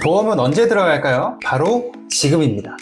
보험은 언제 들어갈까요? 바로 지금입니다.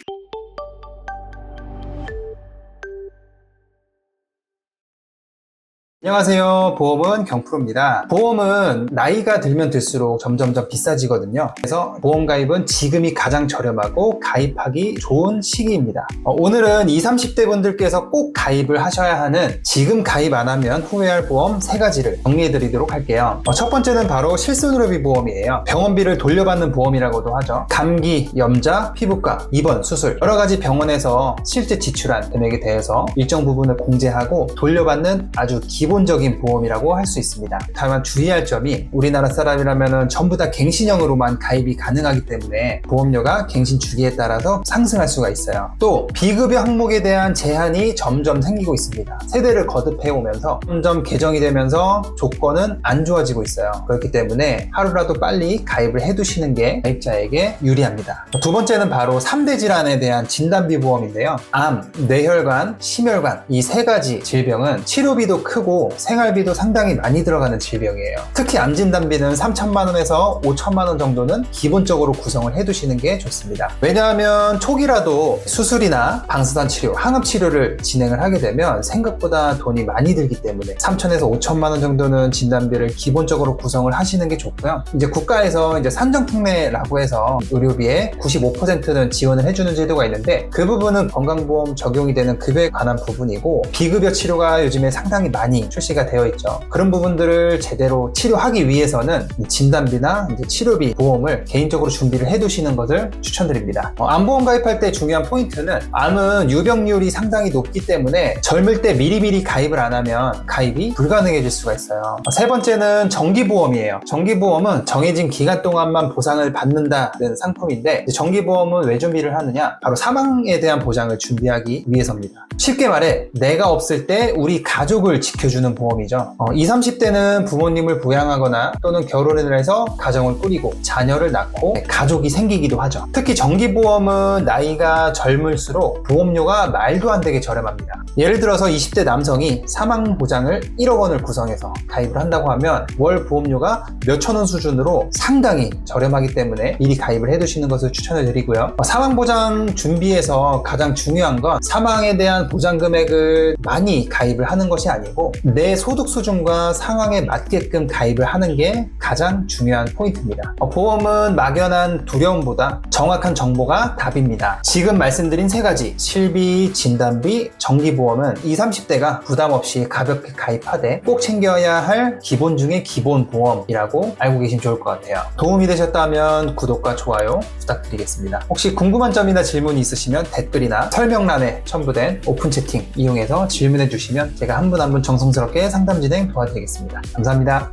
안녕하세요. 보험은 경프로입니다. 보험은 나이가 들면 들수록 점점점 비싸지거든요. 그래서 보험 가입은 지금이 가장 저렴하고 가입하기 좋은 시기입니다. 어, 오늘은 20, 30대 분들께서 꼭 가입을 하셔야 하는 지금 가입 안 하면 후회할 보험 세 가지를 정리해 드리도록 할게요. 어, 첫 번째는 바로 실손의료비 보험이에요. 병원비를 돌려받는 보험이라고도 하죠. 감기, 염자, 피부과, 입원, 수술 여러 가지 병원에서 실제 지출한 금액에 대해서 일정 부분을 공제하고 돌려받는 아주 기본 적인 보험이라고 할 수 있습니다. 다만 주의할 점이 우리나라 사람이라면 전부 다 갱신형으로만 가입이 가능하기 때문에 보험료가 갱신 주기에 따라서 상승할 수가 있어요. 또 비급여 항목에 대한 제한이 점점 생기고 있습니다. 세대를 거듭해 오면서 점점 개정이 되면서 조건은 안 좋아지고 있어요. 그렇기 때문에 하루라도 빨리 가입을 해두시는 게 가입자에게 유리합니다. 두 번째는 바로 3대 질환에 대한 진단비 보험인데요. 암, 뇌혈관, 심혈관 이 세 가지 질병은 치료비도 크고 생활비도 상당히 많이 들어가는 질병이에요. 특히 암 진단비는 3천만 원에서 5천만 원 정도는 기본적으로 구성을 해두시는 게 좋습니다. 왜냐하면 초기라도 수술이나 방사선 치료, 항암 치료를 진행을 하게 되면 생각보다 돈이 많이 들기 때문에 3천에서 5천만 원 정도는 진단비를 기본적으로 구성을 하시는 게 좋고요. 이제 국가에서 이제 산정특례라고 해서 의료비의 95%는 지원을 해주는 제도가 있는데 그 부분은 건강보험 적용이 되는 급여에 관한 부분이고 비급여 치료가 요즘에 상당히 많이 출시가 되어 있죠. 그런 부분들을 제대로 치료하기 위해서는 이 진단비나 치료비 보험을 개인적으로 준비를 해두시는 것을 추천드립니다. 어, 암보험 가입할 때 중요한 포인트는 암은 유병률이 상당히 높기 때문에 젊을 때 미리미리 가입을 안 하면 가입이 불가능해질 수가 있어요. 어, 세 번째는 정기보험이에요. 정기보험은 정해진 기간 동안만 보상을 받는다는 상품인데 정기보험은 왜 준비를 하느냐? 바로 사망에 대한 보장을 준비하기 위해서입니다. 쉽게 말해 내가 없을 때 우리 가족을 지켜주는 보험이죠. 어, 20, 30대는 부모님을 부양하거나 또는 결혼을 해서 가정을 꾸리고 자녀를 낳고 가족이 생기기도 하죠. 특히 정기보험은 나이가 젊을수록 보험료가 말도 안 되게 저렴합니다. 예를 들어서 20대 남성이 사망 보장을 1억 원을 구성해서 가입을 한다고 하면 월 보험료가 몇천 원 수준으로 상당히 저렴하기 때문에 미리 가입을 해두시는 것을 추천을 드리고요. 어, 사망 보장 준비에서 가장 중요한 건 사망에 대한 보장 금액을 많이 가입을 하는 것이 아니고 내 소득 수준과 상황에 맞게끔 가입을 하는 게 가장 중요한 포인트입니다. 어, 보험은 막연한 두려움보다 정확한 정보가 답입니다. 지금 말씀드린 세 가지 실비, 진단비, 정기보험은 20, 30대가 부담 없이 가볍게 가입하되 꼭 챙겨야 할 기본 중에 기본 보험이라고 알고 계시면 좋을 것 같아요. 도움이 되셨다면 구독과 좋아요 부탁드리겠습니다. 혹시 궁금한 점이나 질문이 있으시면 댓글이나 설명란에 첨부된 오픈 채팅 이용해서 질문해 주시면 제가 한 분 한 분 정성 스럽게 상담 진행 도와드리겠습니다. 감사합니다.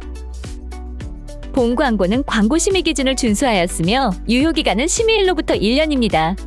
본 광고는 광고 심의 기준을 준수하였으며 유효 기간은 심의일로부터 1년입니다.